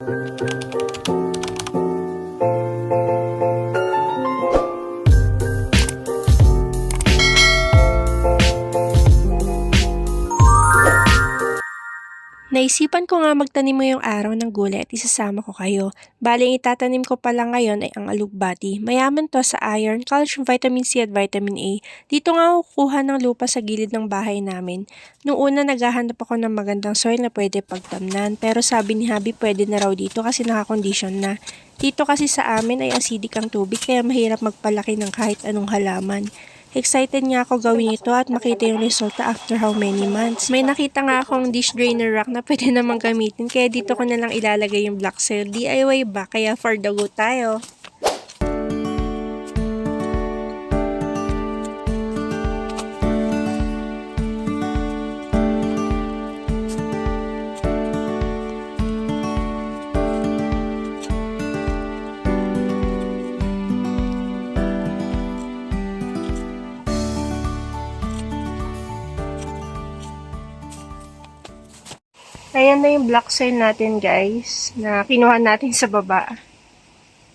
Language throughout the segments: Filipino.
Música Naisipan ko nga magtanim ngayong araw ng gulay at isasama ko kayo. Bale, ang itatanim ko pala ngayon ay ang alugbati. Mayaman to sa iron, calcium, vitamin C at vitamin A. Dito nga kukuha ng lupa sa gilid ng bahay namin. Nung una naghahanap ako ng magandang soil na pwede pagtamnan. Pero sabi ni Habi pwede na raw dito kasi nakakondisyon na. Dito kasi sa amin ay acidic ang tubig kaya mahirap magpalaki ng kahit anong halaman. Excited nga ako gawin ito at makita yung resulta after how many months. May nakita nga akong dish drainer rack na pwede namang gamitin kaya dito ko na lang ilalagay yung black soil. DIY ba? Kaya for the go tayo. Ayan na yung black soil natin guys, na kinuha natin sa baba.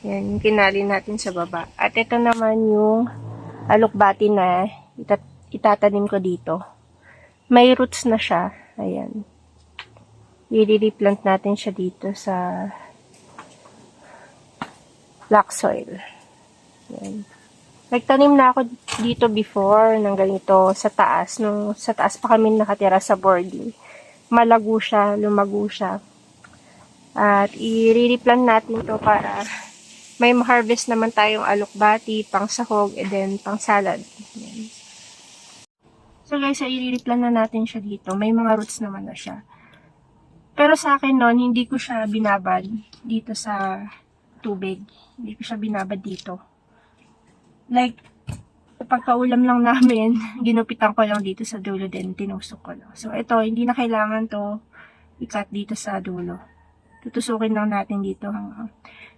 Yan, yung kinali natin sa baba. At ito naman yung alukbati na itat itatanim ko dito. May roots na siya. Ayan. I-replant natin siya dito sa black soil. Ayan. Nagtanim na ako dito before ng ganito sa taas. Nung sa taas pa kami nakatira sa boarding malago siya, lumago siya. At i-replant natin to para may ma-harvest naman tayong alukbati, pang sahog, and then pang salad. So guys, i-replant na natin siya dito. May mga roots naman na siya. Pero sa akin noon, hindi ko siya binabad dito sa tubig. Hindi ko siya binabad dito. Like, pagkaulam lang namin, ginupitan ko lang dito sa dulo din, tinusok ko lang. So, ito, hindi na kailangan to i-cut dito sa dulo. Tutusukin lang natin dito hanggang.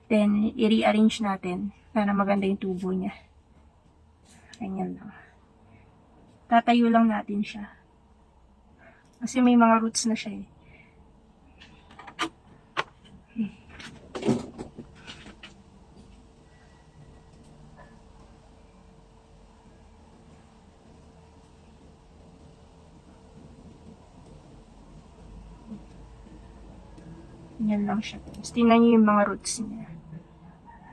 Then, i-rearrange natin para maganda yung tubo niya. Ganyan lang. Tatayo lang natin siya. Kasi may mga roots na siya eh. Yan lang siya. Tingnan niyo yung mga roots niya.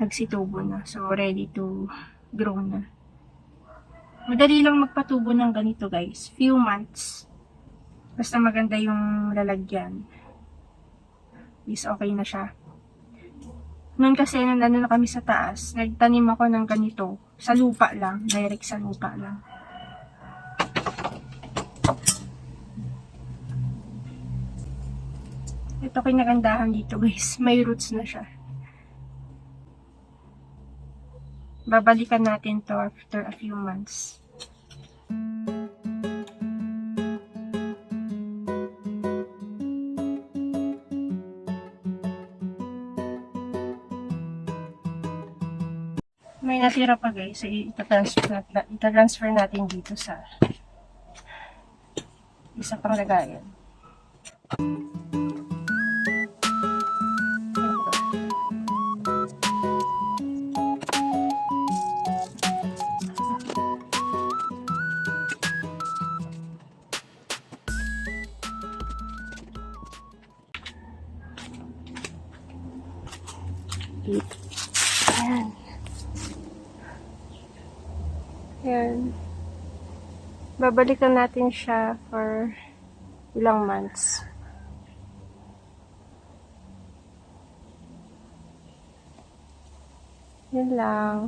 Nagsitubo na. So, ready to grow na. Madali lang magpatubo ng ganito, guys. Few months. Basta maganda yung lalagyan. Is okay na siya. Noon kasi, nung ano na kami sa taas, nagtanim ako ng ganito. Sa lupa lang. Direct sa lupa lang. Ito kinagandahan dito guys. May roots na siya. Babalikan natin to after a few months. May natira pa guys. So, itatransfer, nat- itatransfer natin dito sa isa pang lagayan. Dito. Ayan. Ayan. Babalikan natin siya for ilang months. Yan lang.